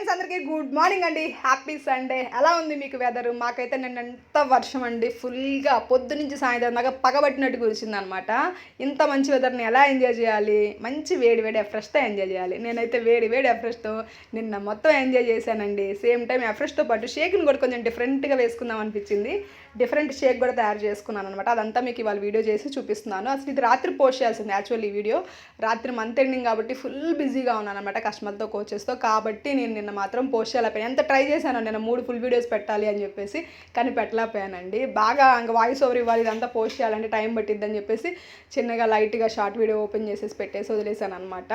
Friends అందరికీ good morning అండి. Happy Sunday. ఎలా ఉంది మీకు వెదర్? మాకైతే నిన్న ఎంత వర్షం అండి. ఫుల్గా పొద్దు నుంచి సాయంత్రం దాకా పగబట్టినట్టు కురిసింది అనమాట ఇంత మంచి వెదర్ని ఎలా ఎంజాయ్ చేయాలి? మంచి వేడి వేడి ఎఫ్రెష్తో ఎంజాయ్ చేయాలి. నేనైతే వేడి వేడి ఎఫ్రెష్తో నిన్న మొత్తం ఎంజాయ్ చేశానండి. సేమ్ టైం ఎఫ్రెష్తో పాటు షేక్ని కూడా కొంచెం డిఫరెంట్గా వేసుకుందాం అనిపించింది. డిఫరెంట్ షేక్ కూడా తయారు చేసుకున్నాను అనమాట అదంతా మీకు ఇవాళ వీడియో చేసి చూపిస్తున్నాను. అసలు ఇది రాత్రి పోస్ట్ చేయాల్సింది యాక్చువల్లీ ఈ వీడియో. రాత్రి మంత్ ఎండింగ్ కాబట్టి ఫుల్ బిజీగా ఉన్నాను అనమాట కస్టమర్తో కోచెస్తో కాబట్టి నేను నిన్న మాత్రం పోస్ట్ చేయలేకపోయాను. ఎంత ట్రై చేశాను నిన్న మూడు ఫుల్ వీడియోస్ పెట్టాలి అని చెప్పేసి కానీ పెట్టలేకపోయానండి బాగా ఇంకా వాయిస్ ఓవర్ ఇవ్వాలి ఇదంతా పోస్ట్ చేయాలంటే టైం పట్టిద్దని చెప్పేసి చిన్నగా లైట్గా షార్ట్ వీడియో ఓపెన్ చేసేసి పెట్టేసి వదిలేసాను అనమాట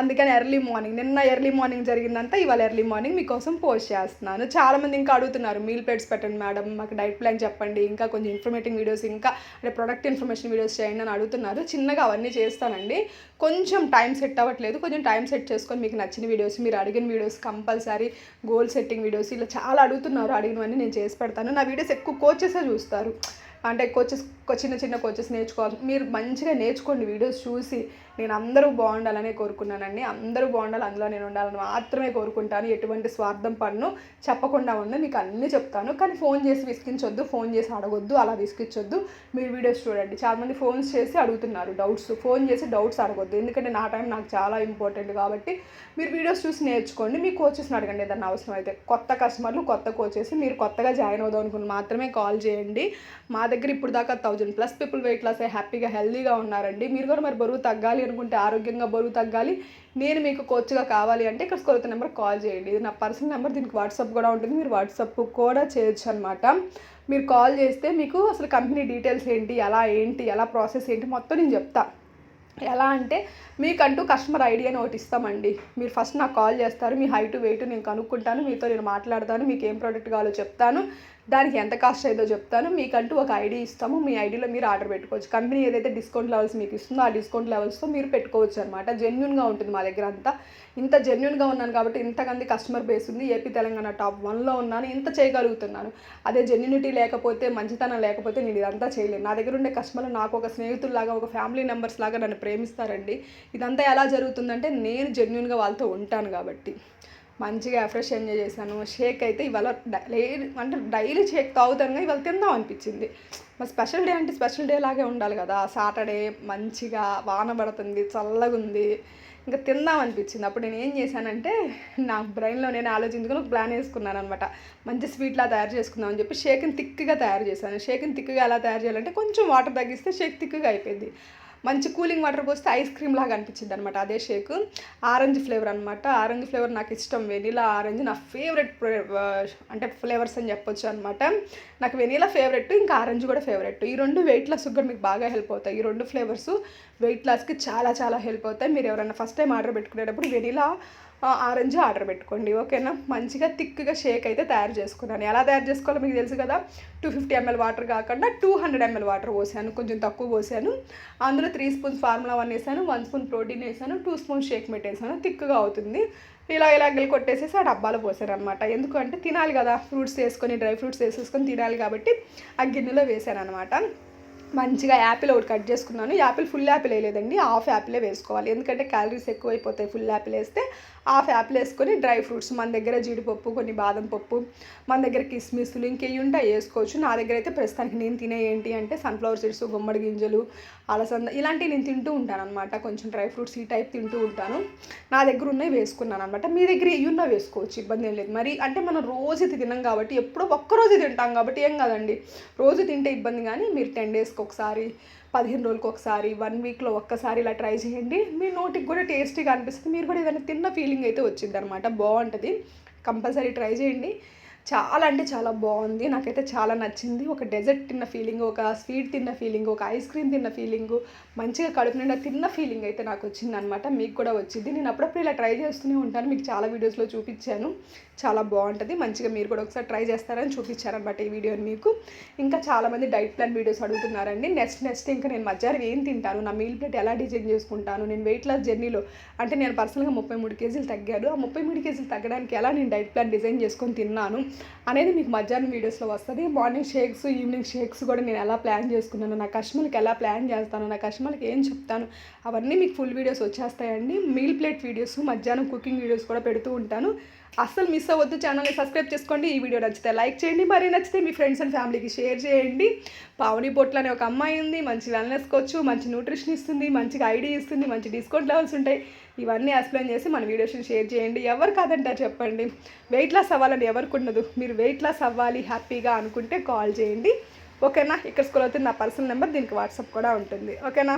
అందుకని ఎర్లీ మార్నింగ్ నిన్న ఎర్లీ మార్నింగ్ జరిగిందంతా ఇవాళ ఎర్లీ మార్నింగ్ మీకోసం పోస్ట్ చేస్తున్నాను. చాలామంది ఇంకా అడుగుతున్నారు మీల్ ప్లేట్స్ పెట్టండి మేడం మాకు డైట్ ప్లాన్ చెప్పండి. ఇంకా కొంచెం ఇన్ఫర్మేటివ్ వీడియోస్ ఇంకా అంటే ప్రొడక్ట్ ఇన్ఫర్మేషన్ వీడియోస్ చేయండి అని అడుగుతున్నారు. చిన్నగా అవన్నీ చేస్తానండి. కొంచెం టైం సెట్ అవ్వట్లేదు. కొంచెం టైం సెట్ చేసుకొని మీకు నచ్చిన వీడియోస్ మీరు అడిగిన videos compulsory goal setting videos ఇలా చాలా అడుగుతున్నారు. అడిగినవన్నీ నేను చేసి పెడతాను. నా వీడియోస్ ఎక్కువ కోచెసే చూస్తారు. అంటే కోచెస్ చిన్న చిన్న కోచెస్ నేర్చుకోవాలి. మీరు మంచిగా నేర్చుకోండి వీడియోస్ చూసి. నేను అందరూ బాగుండాలనే కోరుకున్నానండి. అందరూ బాగుండాలి అందులో నేను ఉండాలని మాత్రమే కోరుకుంటాను. ఎటువంటి స్వార్థం పన్ను చెప్పకుండా ఉండి మీకు అన్నీ చెప్తాను. కానీ ఫోన్ చేసి విసిగించొద్దు ఫోన్ చేసి అడగొద్దు అలా విసిగించొద్దు. మీరు వీడియోస్ చూడండి. చాలామంది ఫోన్స్ చేసి అడుగుతున్నారు డౌట్స్. ఫోన్ చేసి డౌట్స్ అడగొద్దు. ఎందుకంటే నా టైం నాకు చాలా ఇంపార్టెంట్ కాబట్టి మీరు వీడియోస్ చూసి నేర్చుకోండి. మీ కోచెస్ని అడగండి ఏదన్నా అవసరం అయితే. కొత్త కస్టమర్లు కొత్త కోచెస్. మీరు కొత్తగా జాయిన్ అవుదాం అనుకుని మాత్రమే కాల్ చేయండి. మా దగ్గర ఇప్పుడు దాకా thousand plus people weight loss హ్యాపీగా హెల్దీగా ఉన్నారండి. మీరు కూడా మరి బరువు తగ్గాలి అనుకుంటే ఆరోగ్యంగా బరువు తగ్గాలి. నేను మీకు కోచ్గా కావాలి అంటే ఇక్కడ కొరత నెంబర్ కాల్ చేయండి. ఇది నా పర్సనల్ నెంబర్ దీనికి వాట్సాప్ కూడా ఉంటుంది. మీరు వాట్సాప్ కూడా చేయొచ్చు అనమాట మీరు కాల్ చేస్తే మీకు అసలు కంపెనీ డీటెయిల్స్ ఏంటి ఎలా ఏంటి ఎలా ప్రాసెస్ ఏంటి మొత్తం నేను చెప్తాను ఎలా అంటే మీకంటూ కస్టమర్ ఐడి అని ఒకటి ఇస్తామండి. మీరు ఫస్ట్ నాకు కాల్ చేస్తారు మీ హైట్ వెయిట్ నేను కనుక్కుంటాను మీతో నేను మాట్లాడతాను మీకు ఏం ప్రోడక్ట్ కావాలో చెప్తాను దానికి ఎంత కాస్ట్ అయిందో చెప్తాను మీకంటూ ఒక ఐడి ఇస్తాము మీ ఐడిలో మీరు ఆర్డర్ పెట్టుకోవచ్చు. కంపెనీ ఏదైతే డిస్కౌంట్ లెవెల్స్ మీకు ఇస్తుందో ఆ డిస్కౌంట్ లెవెల్స్తో మీరు పెట్టుకోవచ్చు అనమాట జెన్యున్గా ఉంటుంది మా దగ్గర అంతా. ఇంత జెన్యున్గా ఉన్నాను కాబట్టి ఇంతమంది కస్టమర్ బేస్ ఉంది ఏపీ తెలంగాణ టాప్ వన్లో ఉన్నాను ఇంత చేయగలుగుతున్నాను. అదే జెన్యునిటీ లేకపోతే మంచితనం లేకపోతే నేను ఇదంతా చేయలేను. నా దగ్గర ఉండే కస్టమర్లు నాకు ఒక స్నేహితుల్లాగా ఒక ఫ్యామిలీ మెంబర్స్ లాగా నన్ను ప్రేమిస్తారండి. ఇదంతా ఎలా జరుగుతుందంటే నేను జెన్యున్గా వాళ్ళతో ఉంటాను కాబట్టి. మంచిగా ఫ్రెష్ ఎంజాయ్ చేశాను. షేక్ అయితే ఇవాళ డైలీ అంటే డైలీ షేక్ తాగుతాను ఇవాళ తిందాం అనిపించింది. మరి స్పెషల్ డే అంటే స్పెషల్ డే లాగే ఉండాలి కదా. సాటర్డే మంచిగా వాన పడుతుంది చల్లగా ఉంది. ఇంకా తిందాం అనిపించింది. అప్పుడు నేను ఏం చేశానంటే నా బ్రెయిన్లో నేను ఆలోచించుకుని ఒక ప్లాన్ వేసుకున్నాను అనమాట మంచి స్వీట్లా తయారు చేసుకుందాం అని చెప్పి షేక్ని థిక్గా తయారు చేశాను. షేక్ని థిక్గా ఎలా తయారు చేయాలంటే కొంచెం వాటర్ తగ్గిస్తే షేక్ థిక్గా అయిపోయింది. మంచి కూలింగ్ వాటర్ పోస్తే ఐస్ క్రీమ్ లాగా అనిపించింది అనమాట అదే షేక్. ఆరెంజ్ ఫ్లేవర్ అనమాట ఆరెంజ్ ఫ్లేవర్ నాకు ఇష్టం వెనీలా ఆరెంజ్ నా ఫేవరెట్ అంటే ఫ్లేవర్స్ అని చెప్పొచ్చు అనమాట నాకు వెనీలా ఫేవరెట్ ఇంకా ఆరెంజ్ కూడా ఫేవరెట్. ఈ రెండు వెయిట్ లాస్ కూడా మీకు బాగా హెల్ప్ అవుతాయి. ఈ రెండు ఫ్లేవర్స్ వెయిట్ లాస్కి చాలా చాలా హెల్ప్ అవుతాయి. మీరు ఎవరైనా ఫస్ట్ టైం ఆర్డర్ పెట్టుకునేటప్పుడు వెనీలా ఆరెంజ్ ఆర్డర్ పెట్టుకోండి ఓకేనా? మంచిగా థిక్గా షేక్ అయితే తయారు చేసుకున్నాను. ఎలా తయారు చేసుకోవాలో మీకు తెలుసు కదా? టూ ఫిఫ్టీ ఎంఎల్ వాటర్ కాకుండా టూ హండ్రెడ్ ఎంఎల్ వాటర్ పోసాను కొంచెం తక్కువ పోసాను. అందులో త్రీ స్పూన్స్ ఫార్ములా వన్ వేసాను వన్ స్పూన్ ప్రోటీన్ వేసాను టూ స్పూన్ షేక్ మెట్ వేసాను. థిక్గా అవుతుంది. ఇలా ఇలా గిల్ కొట్టేసేసి ఆ డబ్బాలో పోసాను అనమాట ఎందుకంటే తినాలి కదా ఫ్రూట్స్ వేసుకొని డ్రై ఫ్రూట్స్ వేసేసుకొని తినాలి కాబట్టి ఆ గిన్నెలో వేసాను అనమాట మంచిగా యాపిల్ ఒకటి కట్ చేసుకున్నాను. యాపిల్ ఫుల్ యాపిల్ వేయలేదండి. హాఫ్ యాపిలే వేసుకోవాలి. ఎందుకంటే క్యాలరీస్ ఎక్కువైపోతాయి ఫుల్ యాపిల్ వేస్తే. హాఫ్ యాపిల్ వేసుకొని డ్రై ఫ్రూట్స్ మన దగ్గర జీడిపప్పు కొన్ని బాదం పప్పు మన దగ్గర కిస్మిస్లు ఇంకేవి ఉంటాయి వేసుకోవచ్చు. నా దగ్గర అయితే ప్రస్తుతానికి నేను తినే ఏంటి అంటే సన్ఫ్లవర్ సీడ్స్ గుమ్మడి గింజలు అలసంద ఇలాంటివి నేను తింటూ ఉంటాను అనమాట కొంచెం డ్రై ఫ్రూట్స్ ఈ టైప్ తింటూ ఉంటాను. నా దగ్గర ఉన్నవి వేసుకున్నాను అనమాట మీ దగ్గర ఇవి ఉన్న వేసుకోవచ్చు. ఇబ్బంది ఏం లేదు. మరి అంటే మనం రోజు తినం కాబట్టి ఎప్పుడో ఒక్కరోజు తింటాం కాబట్టి ఏం కాదండి. రోజు తింటే ఇబ్బంది కానీ మీరు టెన్ డేస్ డేస్కి ఒకసారి పదిహేను రోజులకు ఒకసారి వన్ వీక్లో ఒక్కసారి ఇలా ట్రై చేయండి. మీ నోటికి కూడా టేస్టీగా అనిపిస్తుంది. మీరు కూడా ఏదైనా తిన్న ఫీలింగ్ అయితే వచ్చింది అనమాట బాగుంటుంది. కంపల్సరీ ట్రై చేయండి. చాలా అంటే చాలా బాగుంది. నాకైతే చాలా నచ్చింది. ఒక డెజర్ట్ తిన్న ఫీలింగ్ ఒక స్వీట్ తిన్న ఫీలింగ్ ఒక ఐస్ క్రీమ్ తిన్న ఫీలింగ్ మంచిగా కడుపు నిండా తిన్న ఫీలింగ్ అయితే నాకు వచ్చింది అనమాట మీకు కూడా వచ్చింది. నేను అప్పుడప్పుడు ఇలా ట్రై చేస్తూనే ఉంటాను. మీకు చాలా వీడియోస్లో చూపించాను. చాలా బాగుంటుంది. మంచిగా మీరు కూడా ఒకసారి ట్రై చేస్తారని చూపించారనమాట ఈ వీడియోని మీకు. ఇంకా చాలామంది డైట్ ప్లాన్ వీడియోస్ అడుగుతున్నారండి. నెక్స్ట్ నెక్స్ట్ ఇంకా నేను మధ్యాహ్నం ఏం తింటాను? నా మీల్ ప్లేట్ ఎలా డిజైన్ చేసుకుంటాను? నేను వెయిట్ లాస్ జర్నీలో అంటే నేను పర్సనల్గా ముప్పై మూడు కేజీలు తగ్గాను. ఆ ముప్పై మూడు కేజీలు తగ్గడానికి ఎలా నేను డైట్ ప్లాన్ డిజైన్ చేసుకొని తిన్నాను? అనేది మీకు మధ్యాహ్నం వీడియోస్లో వస్తుంది. మార్నింగ్ షేక్స్ ఈవినింగ్ షేక్స్ కూడా నేను ఎలా ప్లాన్ చేసుకున్నాను నా కస్టమర్కి ఎలా ప్లాన్ చేస్తాను నా కస్టమర్కి ఏం చెప్తాను అవన్నీ మీకు ఫుల్ వీడియోస్ వచ్చేస్తాయండి. మీల్ ప్లేట్ వీడియోస్ మధ్యాహ్నం కుకింగ్ వీడియోస్ కూడా పెడుతూ ఉంటాను. అస్సలు మిస్ అవ్వద్దు ఛానల్ని సబ్స్క్రైబ్ చేసుకోండి. ఈ వీడియో నచ్చితే లైక్ చేయండి. మరి నచ్చితే మీ ఫ్రెండ్స్ అండ్ ఫ్యామిలీకి షేర్ చేయండి. పావని బొట్లు అనే ఒక అమ్మాయి ఉంది. మంచి వెల్నెస్ కోచ్ మంచి న్యూట్రిషన్ ఇస్తుంది మంచిగా ఐడియా ఇస్తుంది మంచి డిస్కౌంట్ లెవెల్స్ ఉంటాయి. ఇవన్నీ ఎక్స్ప్లెయిన్ చేసి మన వీడియోస్ని షేర్ చేయండి. ఎవరు కాదంటారు చెప్పండి? వెయిట్ లాస్ అవ్వాలని ఎవరికి ఉండదు. మీరు వెయిట్ లాస్ అవ్వాలి హ్యాపీగా అనుకుంటే కాల్ చేయండి. ఓకేనా ఇక్కడ స్కూల్ అవుతుంది నా పర్సనల్ నెంబర్ దీనికి వాట్సాప్ కూడా ఉంటుంది. ఓకేనా